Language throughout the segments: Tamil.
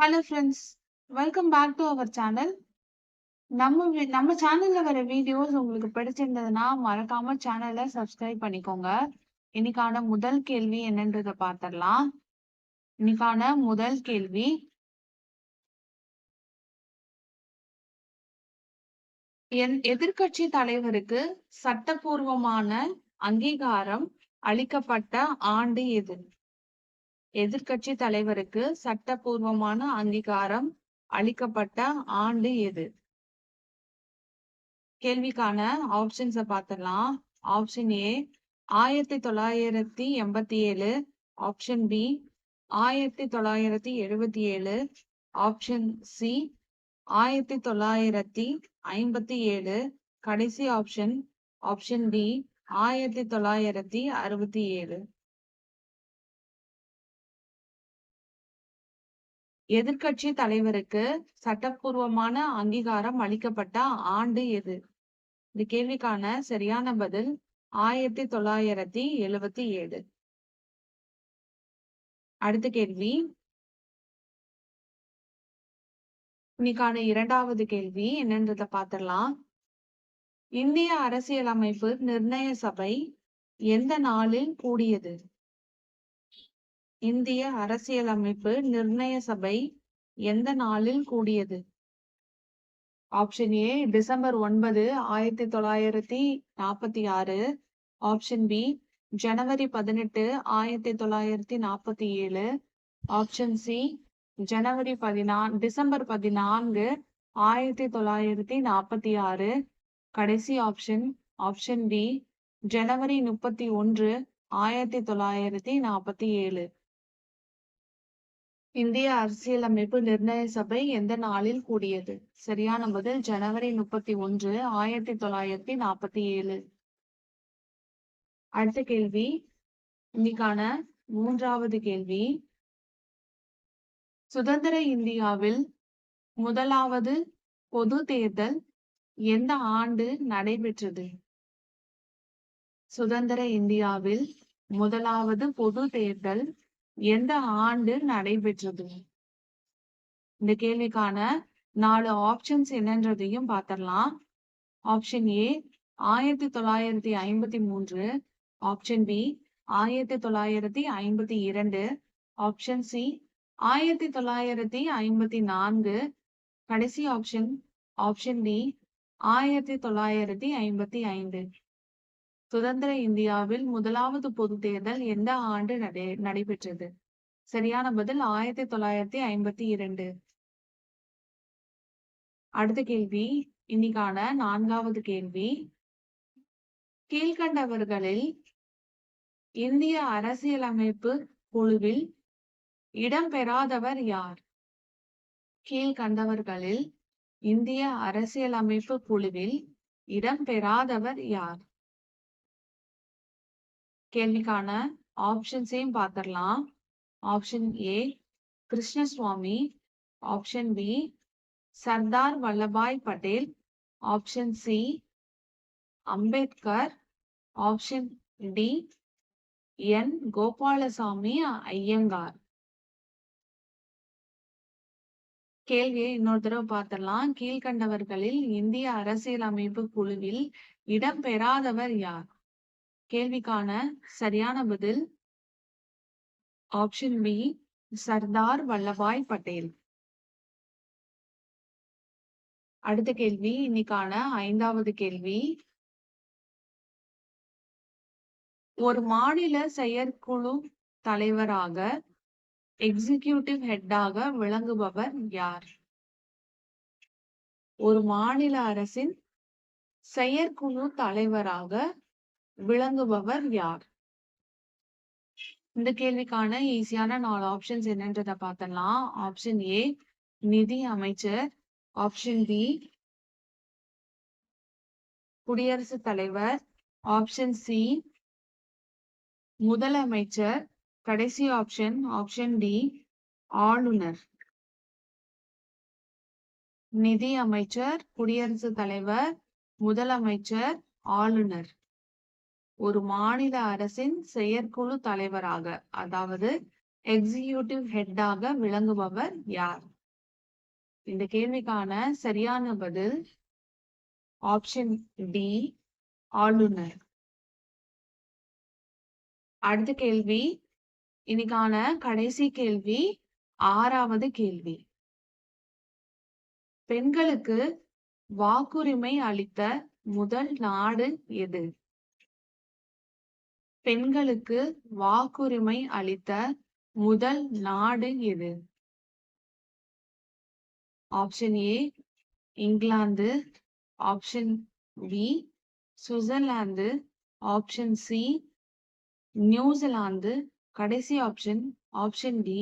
Hello friends welcome back to our channel நம்ம நம்ம சேனல்ல வர வீடியோஸ் உங்களுக்கு பிடிச்சிருந்ததுன்னா மறக்காம சேனலை சப்ஸ்கிரைப் பண்ணிக்கோங்க. இன்னைக்கான முதல் கேள்வி என்னன்றத பார்த்திடலாம். இன்னைக்கான முதல் கேள்வி. என் எதிர்க்கட்சி தலைவருக்கு சட்டபூர்வமான அங்கீகாரம் அளிக்கப்பட்ட ஆண்டு எது? எதிர்க்கட்சி தலைவருக்கு சட்டபூர்வமான அங்கீகாரம் அளிக்கப்பட்ட ஆண்டு எது? கேள்விக்கான ஆப்ஷன்ஸ பார்த்தலாம் ஆப்ஷன் ஏ ஆயிரத்தி தொள்ளாயிரத்தி எண்பத்தி ஏழு. ஆப்ஷன் பி ஆயிரத்தி தொள்ளாயிரத்தி எழுபத்தி ஏழு. ஆப்ஷன் சி ஆயிரத்தி தொள்ளாயிரத்தி ஐம்பத்தி ஏழு. கடைசி ஆப்ஷன் ஆப்ஷன் டி ஆயிரத்தி தொள்ளாயிரத்தி அறுபத்தி ஏழு. எதிர்க்கட்சி தலைவருக்கு சட்டப்பூர்வமான அங்கீகாரம் அளிக்கப்பட்ட ஆண்டு எது? இந்த கேள்விக்கான சரியான பதில் ஆயிரத்தி தொள்ளாயிரத்தி எழுபத்தி ஏழு. அடுத்த கேள்வி. இன்னைக்கான இரண்டாவது கேள்வி என்னன்றத பாத்திரலாம் இந்திய அரசியலமைப்பு நிர்ணய சபை எந்த நாளில் கூடியது? இந்திய அரசியலமைப்பு நிர்ணய சபை எந்த நாளில் கூடியது? ஆப்ஷன் ஏ டிசம்பர் ஒன்பது ஆயிரத்தி தொள்ளாயிரத்தி நாற்பத்தி ஆறு. ஆப்ஷன் பி ஜனவரி பதினெட்டு ஆயிரத்தி தொள்ளாயிரத்தி நாற்பத்தி ஏழு. ஆப்ஷன் சி ஜனவரி பதினான் டிசம்பர் பதினான்கு ஆயிரத்தி தொள்ளாயிரத்தி நாற்பத்தி ஆறு. கடைசி ஆப்ஷன் ஆப்ஷன் டி ஜனவரி முப்பத்தி ஒன்று ஆயிரத்தி தொள்ளாயிரத்தி நாற்பத்தி ஏழு. இந்திய அரசியலமைப்பு நிர்ணய சபை எந்த நாளில் கூடியது? சரியான பதில் ஜனவரி முப்பத்தி ஒன்று ஆயிரத்தி தொள்ளாயிரத்தி நாற்பத்தி ஏழு. அடுத்த கேள்வி. இன்னைக்கான மூன்றாவது கேள்வி. சுதந்திர இந்தியாவில் முதலாவது பொது தேர்தல் எந்த ஆண்டு நடைபெற்றது? சுதந்திர இந்தியாவில் முதலாவது பொது தேர்தல் எந்த ஆண்டு நடைபெற்றது? இந்த கேள்விக்கான நாலு ஆப்ஷன்ஸ் என்னன்றதையும் பார்த்திடலாம். ஆப்ஷன் ஏ ஆயிரத்தி தொள்ளாயிரத்தி ஐம்பத்தி மூன்று. ஆப்ஷன் பி ஆயிரத்தி தொள்ளாயிரத்தி ஐம்பத்தி இரண்டு. ஆப்ஷன் சி ஆயிரத்தி தொள்ளாயிரத்தி ஐம்பத்தி நான்கு. கடைசி ஆப்ஷன் ஆப்ஷன் டி ஆயிரத்தி தொள்ளாயிரத்தி ஐம்பத்தி ஐந்து. சுதந்திர இந்தியாவில் முதலாவது பொது தேர்தல் எந்த ஆண்டு நடை நடைபெற்றது? சரியான பதில் ஆயிரத்தி தொள்ளாயிரத்தி ஐம்பத்தி இரண்டு. அடுத்த கேள்வி இன்னைக்கான நான்காவது கேள்வி. கீழ்கண்டவர்களில் இந்திய அரசியலமைப்பு குழுவில் இடம்பெறாதவர் யார்? கீழ்கண்டவர்களில் இந்திய அரசியலமைப்பு குழுவில் இடம்பெறாதவர் யார்? கேள்விக்கான ஆப்ஷன்ஸையும் பார்த்துடலாம் option A Krishnaswami. Option B Sardar Vallabhbhai Patel. Option C Ambedkar. Option D N. Gopalaswami Ayyangar. கேள்வியை இன்னொரு தடவை பார்த்தலாம் கீழ்கண்டவர்களில் இந்திய அரசியலமைப்பு குழுவில் இடம்பெறாதவர் யார்? கேள்விக்கான சரியான பதில் ஆப்ஷன் பி சர்தார் வல்லபாய் பட்டேல். அடுத்த கேள்வி இன்னைக்கான ஐந்தாவது கேள்வி. ஒரு மாநில செயற்குழு தலைவராக எக்ஸிக்யூட்டிவ் ஹெட்டாக விளங்குபவர் யார்? ஒரு மாநில அரசின் செயற்குழு தலைவராக விளங்குபவர் யார்? இந்த கேள்விக்கான ஈஸியான நாலு ஆப்ஷன்ஸ் என்னன்றத பார்த்தலாம் ஆப்ஷன் ஏ நிதி அமைச்சர். ஆப்ஷன் பி குடியரசுத் தலைவர். ஆப்ஷன் சி முதலமைச்சர். கடைசி ஆப்ஷன் ஆப்ஷன் டி ஆளுநர். நிதி அமைச்சர் குடியரசுத் தலைவர் முதலமைச்சர் ஆளுநர். ஒரு மாநில அரசின் செயற்குழு தலைவராக அதாவது எக்ஸிகியூட்டிவ் ஹெட்டாக விளங்குபவர் யார்? இந்த கேள்விக்கான சரியான பதில் ஆப்ஷன் டி ஆளுநர். அடுத்த கேள்வி இன்னைக்கான கடைசி கேள்வி ஆறாவது கேள்வி. பெண்களுக்கு வாக்குரிமை அளித்த முதல் நாடு எது? பெண்களுக்கு வாக்குரிமை அளித்த முதல் நாடு எது? Option A England. Option B Switzerland. Option C New Zealand. கடைசி ஆப்ஷன் ஆப்ஷன் டி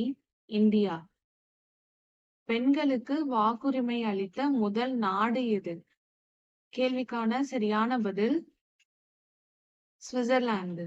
இந்தியா. பெண்களுக்கு வாக்குரிமை அளித்த முதல் நாடு எது? கேள்விக்கான சரியான பதில் சுவிட்சர்லாந்து.